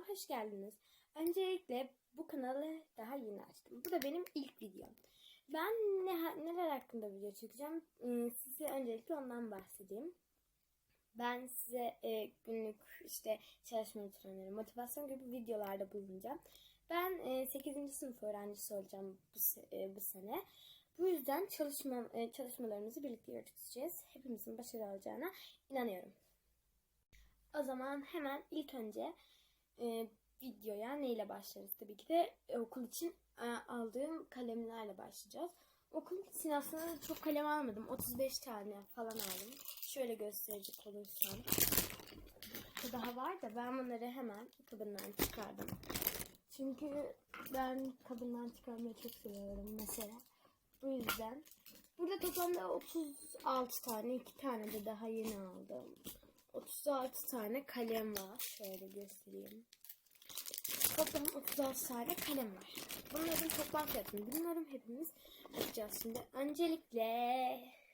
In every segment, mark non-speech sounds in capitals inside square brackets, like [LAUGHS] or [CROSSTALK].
kanalıma hoş geldiniz. Öncelikle bu kanalı daha yeni açtım. Bu da benim ilk videom. Ben ne, neler hakkında video çekeceğim Ee, size öncelikle ondan bahsedeyim. Ben size e, günlük işte çalışma rutinleri, motivasyon gibi videolarda bulunacağım. Ben e, 8. sınıf öğrencisi olacağım bu, e, bu sene. Bu yüzden çalışma e, çalışmalarımızı birlikte yürüteceğiz. Hepimizin başarılı olacağına inanıyorum. O zaman hemen ilk önce e, videoya neyle başlarız? Tabii ki de e, okul için e, aldığım kalemlerle başlayacağız. Okul için aslında çok kalem almadım. 35 tane falan aldım. Şöyle gösterecek olursam. Daha var da ben bunları hemen kabından çıkardım. Çünkü ben kabından çıkarmayı çok seviyorum mesela. Bu yüzden. Burada toplamda 36 tane, 2 tane de daha yeni aldım. 36 tane kalem var. Şöyle göstereyim. Toplam 36 tane kalem var. Bunların toplam fiyatını bilmiyorum. Hepimiz bakacağız şimdi. Öncelikle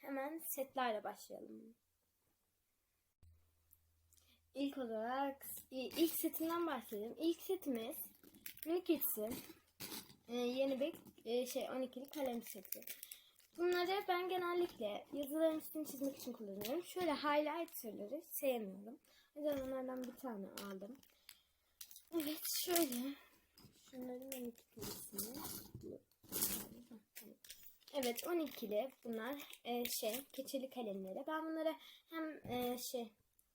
hemen setlerle başlayalım. İlk olarak ilk setinden bahsedelim. İlk setimiz Nikits'in e, yeni bir e, şey 12'li kalem seti. Bunları ben genellikle yazıların üstünü çizmek için kullanıyorum. Şöyle highlighterları sevmiyorum. Yüzden onlardan bir tane aldım. Evet şöyle. Şunların 12'lisini. Evet 12'li bunlar e, şey keçeli kalemleri. Ben bunları hem e, şey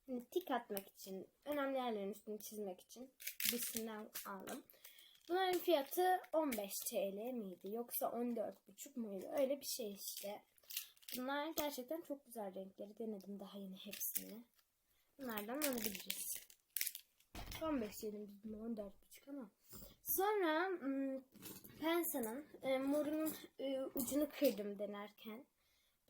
hani tik atmak için, önemli yerlerin üstünü çizmek için birisinden aldım. Bunların fiyatı 15 TL miydi yoksa 14,5 muydu? Öyle bir şey işte. Bunlar gerçekten çok güzel renkleri. Denedim daha yeni hepsini. Bunlardan alabiliriz. 15 diyelim biz buna 14,5 ama. Sonra ım, Pensa'nın e, morunun e, ucunu kırdım denerken.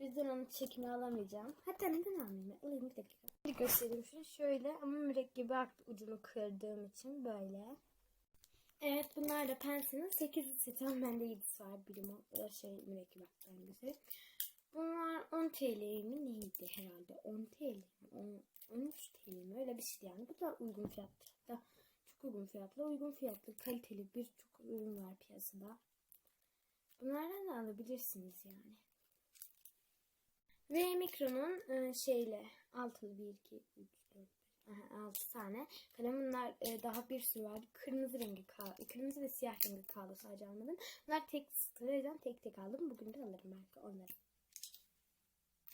Bizden onu çekimi alamayacağım. Hatta neden almayayım? Alayım bir dakika. Bir göstereyim şunu şöyle ama mürekkebi aktı ucunu kırdığım için böyle. Evet bunlar da Pensa'nın 8 seti ama bende 7'si var. Birim o şey mürekkep aktı hangisi. Bunlar 10 TL mi neydi herhalde? 10 TL mi? 10, 13 TL mi? Öyle bir şey yani. Bu da uygun fiyatlı. Da çok uygun fiyatlı. Uygun fiyatlı, kaliteli birçok ürün var piyasada. Bunlardan da alabilirsiniz yani. Ve Mikro'nun e, şeyle altılı 1, 2, 3, 4, 5, 6 tane kalem. Bunlar e, daha bir sürü var. Kırmızı rengi kaldı. Kırmızı ve siyah rengi kaldı sadece almadım. Bunlar tek yüzden tek tek aldım. Bugün de alırım belki onları.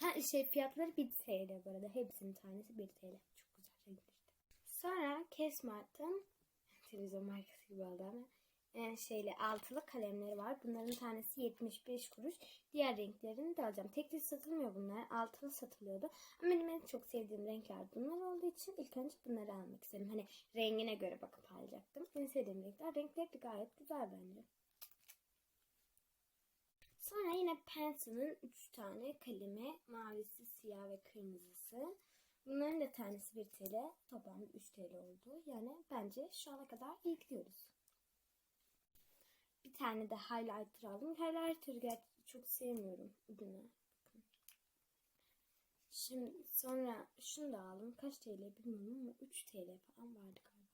Ha şey fiyatları 1 TL bu arada. Hepsinin tanesi 1 TL. Çok güzel renkleri. Sonra Kesmart'ın [LAUGHS] televizyon markası gibi oldu ama e, şeyle altılı kalemleri var. Bunların tanesi 75 kuruş. Diğer renklerini de alacağım. Tekli satılmıyor bunlar. Altılı satılıyordu. Ama benim en çok sevdiğim renkler bunlar olduğu için ilk önce bunları almak istedim. Hani rengine göre bakıp alacaktım. En sevdiğim renkler. Renkleri de gayet güzel bence. Sonra yine Pensa'nın 3 tane kalemi. Mavisi, siyah ve kırmızısı. Bunların da tanesi 1 TL. Toplamda 3 TL oldu. Yani bence şu ana kadar iyi gidiyoruz. Bir tane de highlighter aldım. Highlighter'ı gerçekten çok sevmiyorum. Bakın. Şimdi sonra şunu da aldım. Kaç TL bilmiyorum ama 3 TL falan vardı galiba.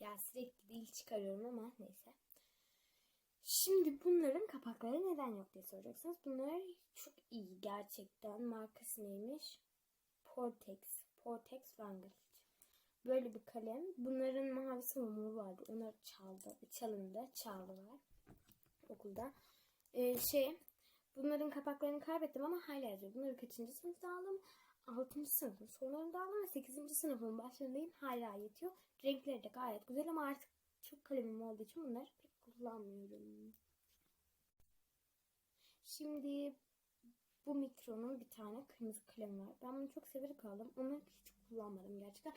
Ya sürekli değil çıkarıyorum ama neyse. Şimdi bunların kapakları neden yok diye soracaksınız. Bunlar çok iyi gerçekten. Markası neymiş? Portex. Portex Vanguard. Böyle bir kalem. Bunların mavisi mumu vardı. Onlar çaldı. Çalındı. Çaldılar. Okulda. Ee, şey bunların kapaklarını kaybettim ama hala yazıyor. Bunları kaçıncı sınıfta aldım? 6. sınıfın sonlarında aldım ve 8. sınıfın başlarındayım. Hala yetiyor. Renkleri de gayet güzel ama artık çok kalemim olduğu için bunları pek kullanmıyorum. Şimdi bu mikronun bir tane kırmızı kalemi var. Ben bunu çok severek aldım. Onu hiç kullanmadım gerçekten.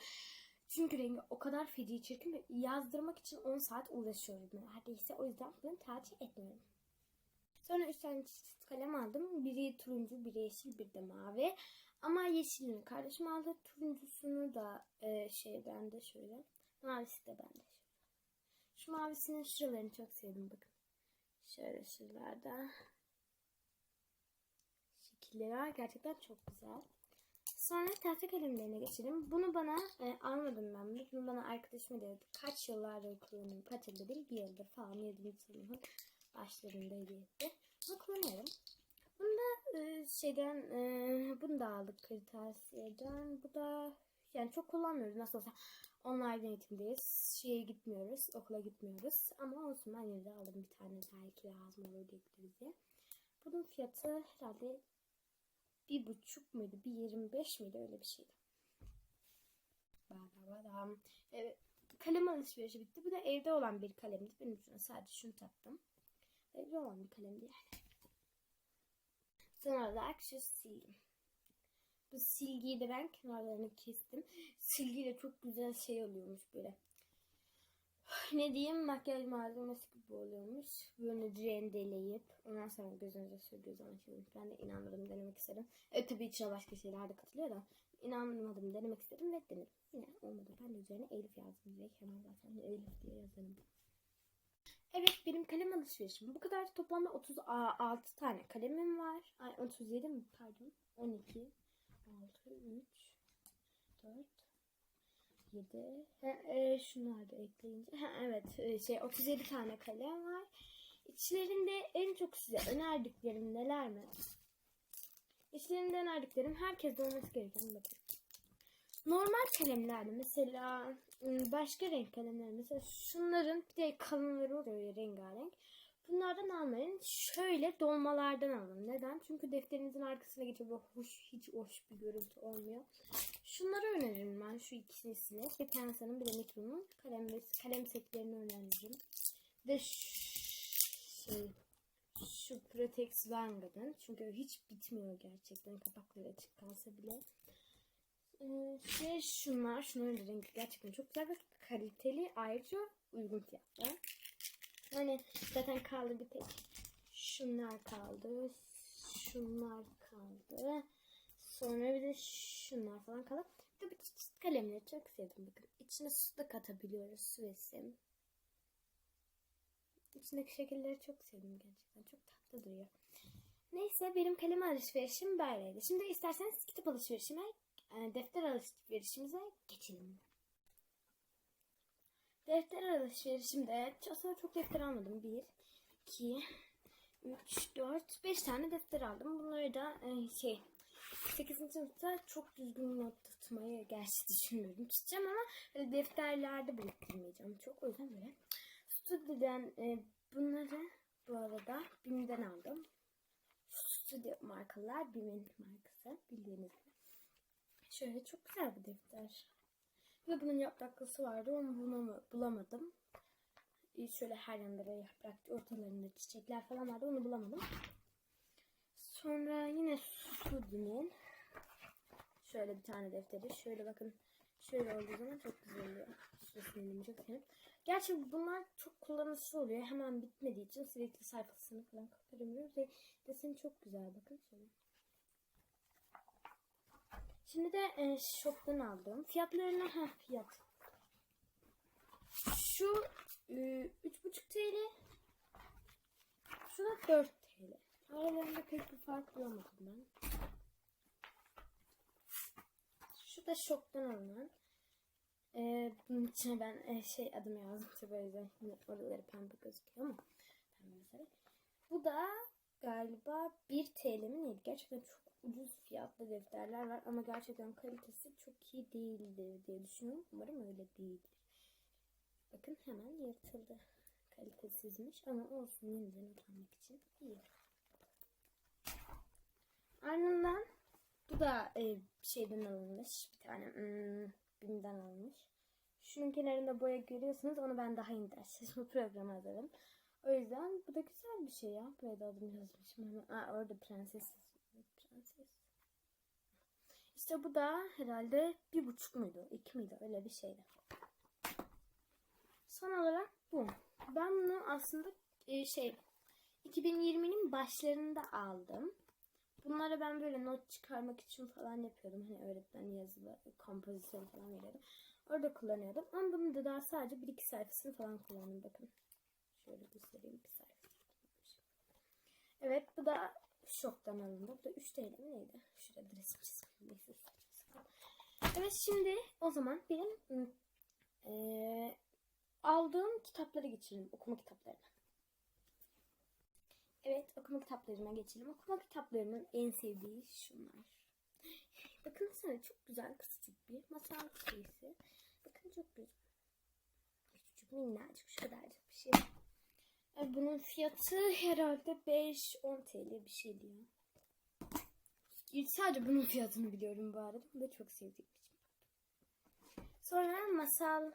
Çünkü rengi o kadar feci çirkin ve yazdırmak için 10 saat uğraşıyorum neredeyse. O yüzden bunu tercih etmiyorum. Sonra 3 tane çift kalem aldım. Biri turuncu, biri yeşil, bir de mavi. Ama yeşilini kardeşim aldı. Turuncusunu da e, şey bende şöyle. Mavisi de bende şöyle. Şu mavisinin şuralarını çok sevdim bakın. Şöyle şuralarda. Şekilleri var. Gerçekten çok güzel. Sonra tahta kalemlerine geçelim. Bunu bana e, almadım ben. Bunu bana arkadaşım dedi. Kaç yıllardır kullanıyorum. Kaç yıl dedim? Bir yıldır falan. 7. sınıfın başlarında hediye etti. Bunu kullanıyorum. Bunu da e, şeyden e, bunu da aldık kırtasiyeden. Bu da yani çok kullanmıyoruz nasıl olsa. Online eğitimdeyiz. Şeye gitmiyoruz. Okula gitmiyoruz. Ama olsun ben yine de aldım bir tane belki lazım olur diye. Bunun fiyatı herhalde bir buçuk muydu? Bir yirmi beş miydi? Öyle bir şeydi. Bada badam. Evet. Kalem alışverişi bitti. Bu da evde olan bir kalemdi. Ben ucuna sadece şunu taktım. Evde olan bir kalemdi yani. Son olarak şu silgim. Bu silgiyi de ben kenarlarını kestim. Silgiyle çok güzel şey oluyormuş böyle. Ne diyeyim makyaj malzemesi gibi oluyormuş. Böyle rendeleyip ondan sonra gözünüze zaman şimdi ben de inanmadım denemek istedim. Evet tabii içine başka şeyler de katılıyor da inanmadım denemek istedim ve denedim. Yine olmadı. Ben de üzerine Elif yazdım direkt hemen zaten Elif diye yazarım. Evet benim kalem alışverişim. Bu kadar toplamda 36 tane kalemim var. Ay 37 mi pardon. 12 6 3 4 7 ha, e, şunlar da ekleyince ha, evet e, şey 37 tane kalem var. İçlerinde en çok size önerdiklerim neler mi? İçlerinde önerdiklerim herkeste olması gereken bakın. Normal kalemlerde mesela ım, başka renk kalemler mesela şunların bir de kalınları oluyor ya rengarenk. Bunlardan almayın. Şöyle dolmalardan alın. Neden? Çünkü defterinizin arkasına geçiyor. Böyle hoş, hiç hoş bir görüntü olmuyor. Şunları öneririm ben. Şu ikisini. Bir tanesinin bir de Mikro'nun kalem, kalem setlerini öneririm. De şey, şu Protex Vanguard'ın. Çünkü hiç bitmiyor gerçekten. Kapakları açık kalsa bile. Ee, şey şunlar. Şunların rengi gerçekten çok güzel ve kaliteli. Ayrıca uygun fiyatlı. Hani zaten kaldı bir tek. Şunlar kaldı. Şunlar kaldı. Sonra bir de şunlar falan kaldı. Bir de bu çift kalemleri çok sevdim bakın. İçine su da katabiliyoruz. Su ve sim. İçindeki şekilleri çok sevdim gerçekten. Çok tatlı duruyor. Neyse benim kalem alışverişim böyleydi. Şimdi isterseniz kitap alışverişime, e, defter alışverişimize geçelim. Defter alışverişimde aslında çok defter almadım. 1, 2, 3, 4, 5 tane defter aldım. Bunları da e, şey 8. sınıfta çok düzgün not tutmayı gerçi düşünüyorum. Tutacağım ama böyle defterlerde biriktirmeyeceğim. Çok o yüzden böyle. Studio'dan e, bunları bu arada BİM'den aldım. Studio markalar BİM'in markası bildiğiniz gibi. Şöyle çok güzel bir defter. Ve bunun yapraklısı vardı. Onu bunu bulamadım. Ee, Şöyle her yanında böyle yaprak, ortalarında çiçekler falan vardı. Onu bulamadım. Sonra yine Sudi'nin şöyle bir tane defteri. Şöyle bakın. Şöyle olduğu zaman çok güzel oluyor. Süresini çok sevdim. Gerçi bunlar çok kullanışlı oluyor. Hemen bitmediği için sürekli sayfasını falan kapatamıyoruz. Ve deseni çok güzel. Bakın şöyle. Şimdi de e, shop'tan aldım. Fiyatlarına ha fiyat. Şu e, 3,5 TL. Şu da 4 TL. Aralarında pek bir fark bulamadım ben. Da shop'tan alınan. E, bunun içine ben e, şey adım yazdım tabii o yüzden oraları pembe gözüküyor ama pembe mesela. Bu da galiba 1 TL mi neydi? Gerçekten çok ucuz fiyatlı defterler var ama gerçekten kalitesi çok iyi değildir diye düşünüyorum. Umarım öyle değildir. Bakın hemen yırtıldı. Kalitesizmiş ama olsun yine de not almak için iyi. Ardından bu da e, şeyden alınmış. Bir tane hmm, BİM'den alınmış. Şunun kenarında boya görüyorsunuz. Onu ben daha ders bu programa hazırladım. O yüzden bu da güzel bir şey ya. Buraya da adım yazmışım Aa, orada prenses prenses. İşte bu da herhalde bir buçuk muydu? iki miydi? Öyle bir şeydi. Son olarak bu. Ben bunu aslında e, şey 2020'nin başlarında aldım. Bunları ben böyle not çıkarmak için falan yapıyordum. Hani öğretmen yazılı kompozisyon falan veriyordu. Orada kullanıyordum. Ama bunu da daha sadece bir iki sayfasını falan kullandım. Bakın. Şöyle göstereyim bir sayfa. Evet bu da şoktan alındı. Bu da 3 TL mi neydi? Şurada resim çizim. Evet şimdi o zaman benim eee, aldığım kitaplara geçelim. Okuma kitaplarına. Evet okuma kitaplarıma geçelim. Okuma kitaplarımın en sevdiği şunlar. Bakın sana çok güzel küçücük bir masal şeysi. Bakın çok güzel. Küçücük minnacık şu kadarcık bir şey. E, Bunun fiyatı herhalde 5-10 TL bir şey diyor. Sadece bunun fiyatını biliyorum bu arada. Bunu da çok sevdiğim için. Sonra Masal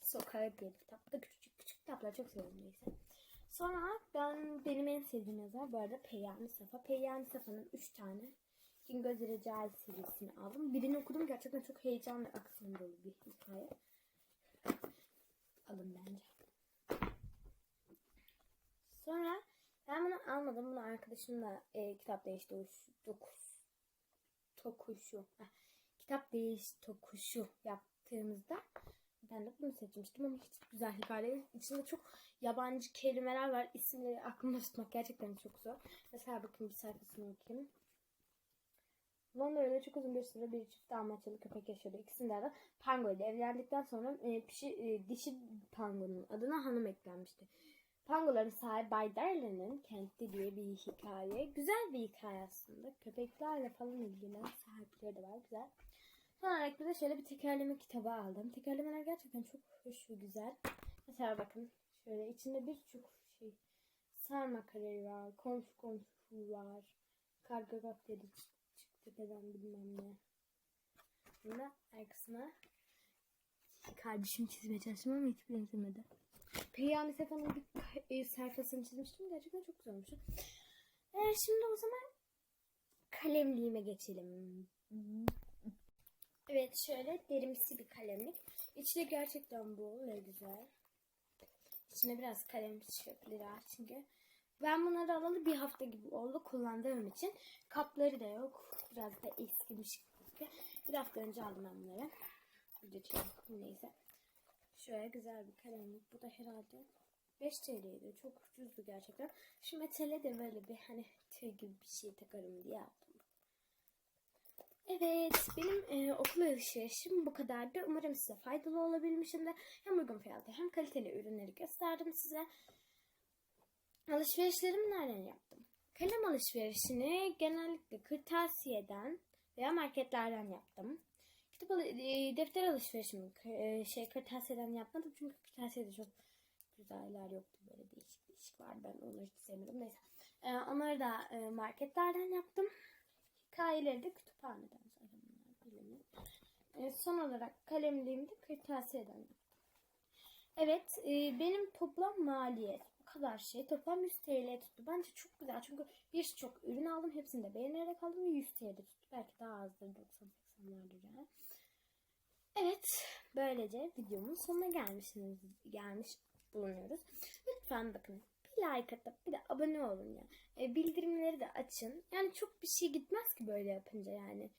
Sokağı diye bir kitap. Da küçük küçük kitaplar çok seviyorum neyse. Sonra ben benim en sevdiğim yazar bu arada Peyami Safa. Peyami Safa'nın 3 tane Cingöz Recai serisini aldım. Birini okudum. Gerçekten çok heyecan ve aksiyon dolu bir hikaye. Alın bence. Sonra ben bunu almadım. Bunu arkadaşımla e, kitap değiş dokuz, tokuşu. heh, kitap değiş tokuşu yaptığımızda ben de bunu seçmiştim ama hiç güzel hikaye. İçinde çok yabancı kelimeler var. İsimleri aklımda tutmak gerçekten çok zor. Mesela bakın bir sayfasını okuyayım. Londra'da çok uzun bir süre bir çift dalmaçyalı köpek yaşıyordu. İkisinde de Pango ile evlendikten sonra e, pişi, e, dişi Pango'nun adına hanım eklenmişti. Pangoların sahibi Bay Darlin'in Kenti diye bir hikaye. Güzel bir hikaye aslında. Köpeklerle falan ilgilenen sahipleri de var. Güzel. Son olarak de şöyle bir tekerleme kitabı aldım. Tekerlemeler gerçekten çok hoş ve güzel. Mesela bakın şöyle içinde birçok şey. Sarma kararı var. Komşu komşu var. Karga dedi çıktı tepeden bilmem ne. Bunda arkasına kardeşim çizmeye çalıştım ama hiç benzemedi. Peyami Sefa'nın bir e, sayfasını çizmiştim. Gerçekten çok güzel olmuş. Ee, şimdi o zaman kalemliğime geçelim. Evet şöyle derimsi bir kalemlik. İçi de gerçekten bol ve güzel. İçine biraz kalem çöpleri var çünkü. Ben bunları alalı bir hafta gibi oldu kullandığım için. Kapları da yok. Biraz da eskimiş. Bir hafta önce aldım ben bunları. Neyse. Şöyle güzel bir kalemlik. Bu da herhalde 5 TL'ydi. Çok ucuzdu gerçekten. Şu metale de böyle bir hani tüy gibi bir şey takarım diye aldım. Evet, benim e, okul alışverişim bu kadardı. Umarım size faydalı olabilmişimdir. Hem uygun fiyatlı hem kaliteli ürünleri gösterdim size. Alışverişlerimi nereden yaptım? Kalem alışverişini genellikle kırtasiyeden veya marketlerden yaptım. Kitap al- e, defter alışverişimi e, şey kırtasiyeden yapmadım çünkü kırtasiyede çok güzeller yoktu böyle değişik değişik vardı ben onları hiç sevmedim neyse. E, onları da e, marketlerden yaptım. Hikayeleri de kütüphaneden zaten bunlar biliniyor. E, son olarak kalemliğimi de kırtasiyeden. Evet e, benim toplam maliyet bu kadar şey toplam 100 TL tuttu. Bence çok güzel çünkü birçok ürün aldım. Hepsini de beğenerek aldım ve 100 TL tuttu. Belki daha azdır 90-80 vardır yani. Evet böylece videomun sonuna gelmişsiniz, gelmiş bulunuyoruz. Lütfen bakın like atıp bir de abone olun ya. E, bildirimleri de açın. Yani çok bir şey gitmez ki böyle yapınca yani.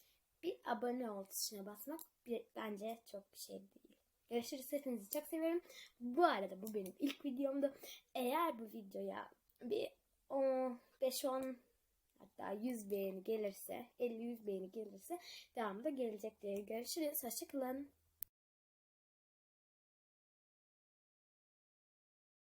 Bir abone ol tuşuna basmak bir, bence çok bir şey değil. Görüşürüz. Hepinizi çok seviyorum. Bu arada bu benim ilk videomdu. Eğer bu videoya bir 5-10 hatta 100 beğeni gelirse 50-100 beğeni gelirse devamı da gelecektir. Görüşürüz. Hoşçakalın.